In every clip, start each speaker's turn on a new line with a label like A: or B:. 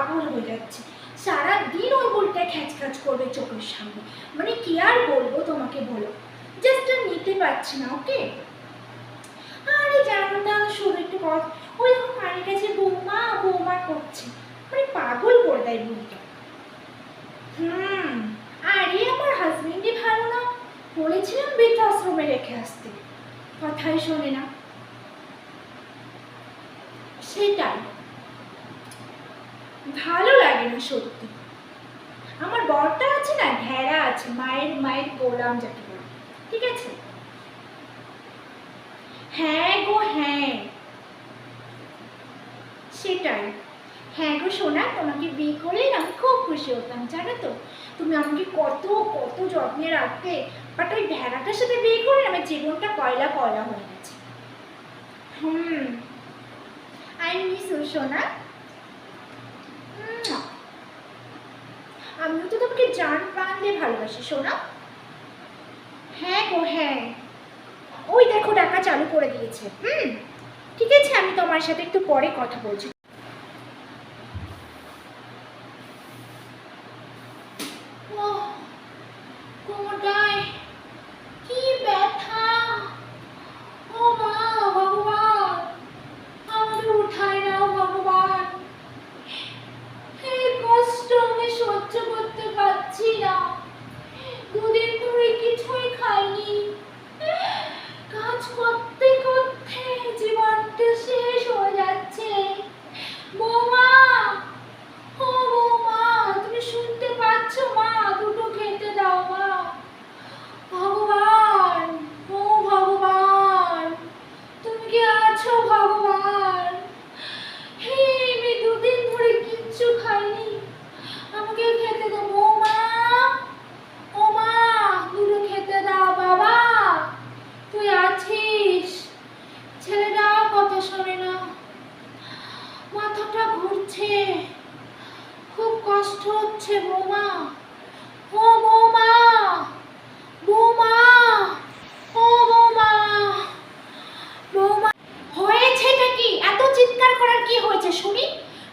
A: পাগল হয়ে যাচ্ছি। সারাদিন ওই বইটা খ্যাচ খ্যাচ করবে চোখের সামনে। মানে কি আর বলব তোমাকে বলো? জাস্ট নিতে পারছি না ওকে আরে জানো না শুধু একটু কথা। ওই দেখো কানের কাছে বৌমা বৌমা করছে। মানে পাগল করে দেয় বইটা। হুম, আরে আমার হাজবেন্ডই ভালো না। বলেছিলাম বৃদ্ধাশ্রমে রেখে আসতে। কথাই শোনে না। সেটাই। ভালো লাগে না সত্যি। আমার বরটা আছে না ঘেরা আছে, মায়ের মায়ের গোলাম যাকে বলে। ঠিক আছে? হ্যাঁ গো হ্যাঁ। সেটাই। হ্যাঁ গো সোনা, তোমাকে বিয়ে করলে আমি খুব খুশি হতাম, জানো তো? তুমি আমাকে কত কত যত্নে রাখতে বাট ওই ভেড়াটার সাথে বিয়ে করে আমার জীবনটা কয়লা কয়লা হয়ে গেছে। হুম। আই মিস ইউ সোনা। আমিও তো তোমাকে জান প্রাণ দিয়ে ভালোবাসি সোনা। হ্যাঁ গো হ্যাঁ। ওই দেখো টাকা চালু করে দিয়েছে। হুম ঠিক আছে আমি তোমার সাথে একটু পরে কথা বলছি ওহ, কোমরটায় কি ব্যথা ও মা ভগবান আমাকে উঠায় নাও ভগবান এই কষ্ট আমি সহ্য করতে পারছি না দুদিন ধরে কিছুই খাইনি কাজ করতে করতে জীবনটা শেষ হয়ে যাচ্ছে বৌমা ও বৌমা তুমি শুনতে পাচ্ছ মা দুটো খেতে দাও মা ভগবান ও ভগবান তুমি কি আছো ভগবান হে আমি দুদিন ধরে কিচ্ছু খাইনি আমাকে খেতে দাও বৌমা ও মা দুটো খেতে দাও বাবা তুই আছিস ছেলেটা কথা শোনে না মাথাটা ঘুরছে খুব কষ্ট হচ্ছে বৌমা ও বৌমা বৌমা ও বৌমা বৌমা হয়েছেটা কি এত চিৎকার করার কি হয়েছে শুনি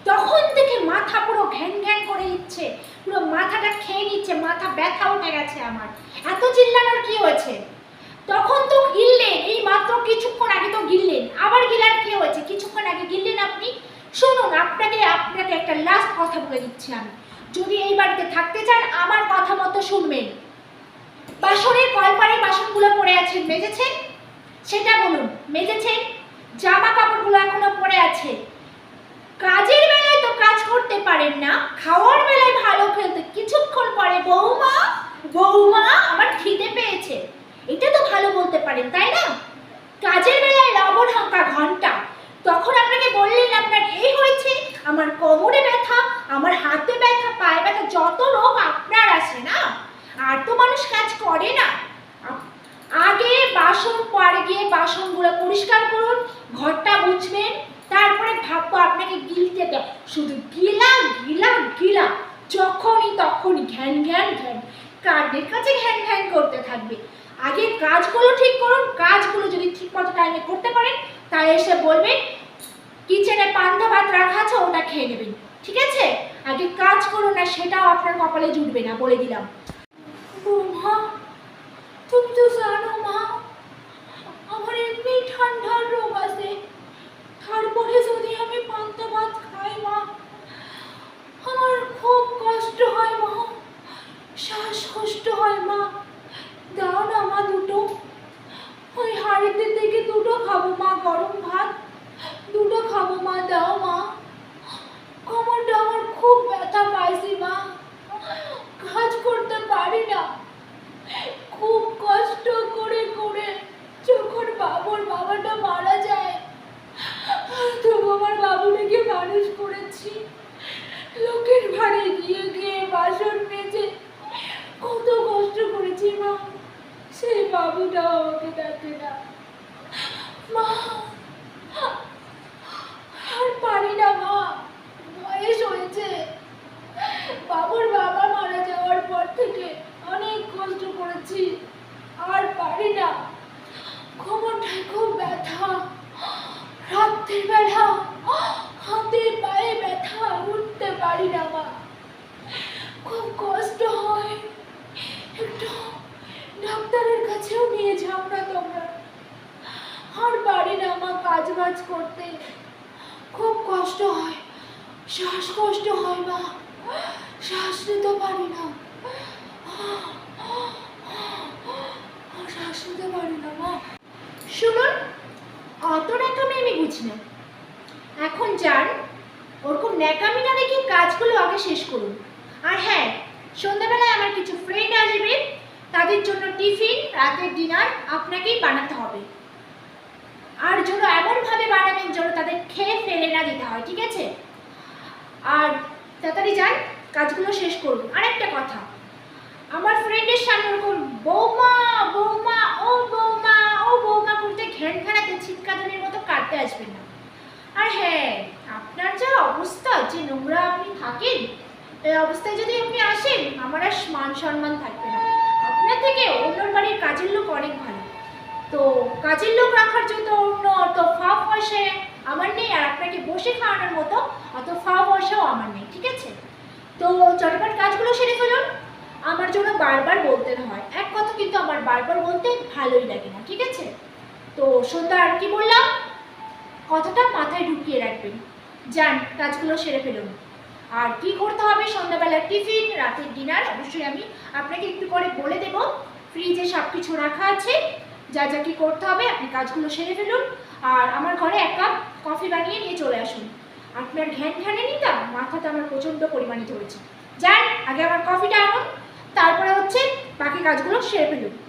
A: তখন থেকে মাথা পুরো ঘ্যান ঘ্যান করে দিচ্ছে পুরো মাথাটা খেয়ে নিচ্ছে মাথা ব্যথা উঠে গেছে আমার। এত চিল্লানোর কি হয়েছে? তখন তো গিললেন এই মাত্র কিছুক্ষণ আগে তো গিললেন। আবার গিলার কি হয়েছে? কিছুক্ষণ আগে গিললেন আপনি? শুনুন, আপনাকে আপনাকে একটা লাস্ট কথা বলে দিচ্ছি আমি। যদি এই বাড়িতে থাকতে চান, আমার কথা মতো শুনবেন। বাসনের কলপাড়ে বাসনগুলো পড়ে আছেন মেজেছেন সেটা বলুন মেজেছেন জামা কাপড়গুলো এখনও পড়ে আছে। কাজের বেলায় তো কাজ করতে পারেন না, খাওয়ার বেলায় ভালো খেলতে। কিছুক্ষণ পরে বৌমা বৌমা আমার খিদে পেয়েছে এটা তো ভালো বলতে পারেন তাই না কাজের বেলায় লবণ হাঁকা ঘণ্টা তখন আপনাকে বললেন আপনার এই হয়েছে আমার কোমরে ব্যথা আমার হাতে ব্যথা পায়ে ব্যথা যত রোগ আপনার আছে না আর তো মানুষ কাজ করে না। আগে বাসন, পরে গিয়ে বাসনগুলো পরিষ্কার করুন, ঘরটা মুছবেন, তারপরে ভাববো আপনাকে গিলতে দেয় শুধু গিলা গিলা গিলা যখনই তখনই ঘ্যান ঘ্যান ঘ্যান কার্ডের কাছে ঘ্যান ঘ্যান করতে থাকবে। আগে কাজগুলো ঠিক করুন, কাজগুলো যদি ঠিক মতো টাইমে করতে পারেন তাই এসে বলবেন, কিচেনে পান্তা ভাত রাখা আছে, ওটা খেয়ে নেবেন। ঠিক আছে? আগে কাজ করুন না সেটাও আপনার কপালে জুটবে না, বলে দিলাম। মা তুমি জানো মা, আমার এমনি ঠান্ডার রোগ আছে। তারপরে যদি আমি পান্তা ভাত খাই মা আমার খুব কষ্ট হয় মা শ্বাসকষ্ট হয় মা দাও না মা দুটো ওই হাঁড়িতে থেকে দুটো খাব মা গরম ভাত দুটো খাব মা দাও মা কোমরটা আমার খুব ব্যথা পাইছি মা কাজ করতে পারি না খুব কষ্ট করে করে যখন বাবুর বাবাটা মারা যায় তবু আমার বাবুটাকে করেছি লোকের ভারে গিয়ে গিয়ে বাসন মেজে কত কষ্ট করেছি মা। সেই বাবুটাও আমাকে দেখে না। মা, আর পারি না মা বয়স হয়েছে বাবুর বাবা মারা যাওয়ার পর থেকে অনেক কষ্ট করেছি আর পারি না কোমরটায় খুব ব্যথা রাত্রিবেলা হাতে পায়ে ব্যথা উঠতে পারি পারি না মা খুব কষ্ট হয়। একটু ডাক্তারের কাছেও নিয়ে যাও না তোমরা। আর পারি না মা কাজ বাজ করতে খুব কষ্ট হয়। শ্বাসকষ্ট হয় মা। শ্বাস নিতে পারি না। শ্বাস নিতে পারি না মা। শুনুন, অত ন্যাকামি আমি বুঝি না। এখন যান, ওরকম ন্যাকামি না দেখে কাজগুলো আগে শেষ করুন। আর হ্যাঁ সন্ধ্যাবেলায় আমার কিছু ফ্রেন্ড আসবে, তাদের জন্য টিফিন, রাতের ডিনার আপনাকেই বানাতে হবে। আর যেন এমনভাবে বানাবেন যেন তাদের খেয়ে ফেলে না দিতে হয়, ঠিক আছে? আর তাড়াতাড়ি যান, কাজগুলো শেষ করুন আরেকটা কথা, আমার ফ্রেন্ডের সামনে ওরকম বৌমা বৌমা, ও বৌমা ও বৌমা করতে ঘ্যান ছিটকাদানির মতো কাটতে আসবেন না। আর হ্যাঁ আপনার যা অবস্থা, যে নোংরা আপনি থাকেন এই অবস্থায় যদি আপনি আসেন, আমার আর মান সম্মান থাকবে না। আপনার থেকে অন্যর বাড়ির কাজের লোক অনেক ভালো। তো কাজের লোক রাখার জন্য অন্য অত ফা পয়সা আমার নেই, আর আপনাকে বসে খাওয়ানোর মতো অত ফা পয়সাও আমার নেই, ঠিক আছে? তো চটপট কাজগুলো সেরে ফেলুন। আমার জন্য বারবার বলতে হয়। এক কথা কিন্তু আমার বারবার বলতে ভালোই লাগে না, ঠিক আছে? তো সন্ধ্যা আর কি বললাম? কথাটা মাথায় ঢুকিয়ে রাখবেন। যান, কাজগুলো সেরে ফেলুন। আর কি করতে হবে? সন্ধ্যাবেলার টিফিন, রাতের ডিনার, অবশ্যই আমি আপনাকে একটু করে বলে দেব। ফ্রিজে সব কিছু রাখা আছে। যা যা কি করতে হবে, আপনি কাজগুলো সেরে ফেলুন। আর আমার ঘরে এক কাপ কফি বানিয়ে নিয়ে চলে আসুন। আপনার ঘ্যান ঘ্যানে নিতা মাথাতে আমার প্রচণ্ড পরিমাণে ধরেছে যান, আগে আমার কফিটা আনুন। তারপরে হচ্ছে বাকি কাজগুলো সেরে ফেলুন।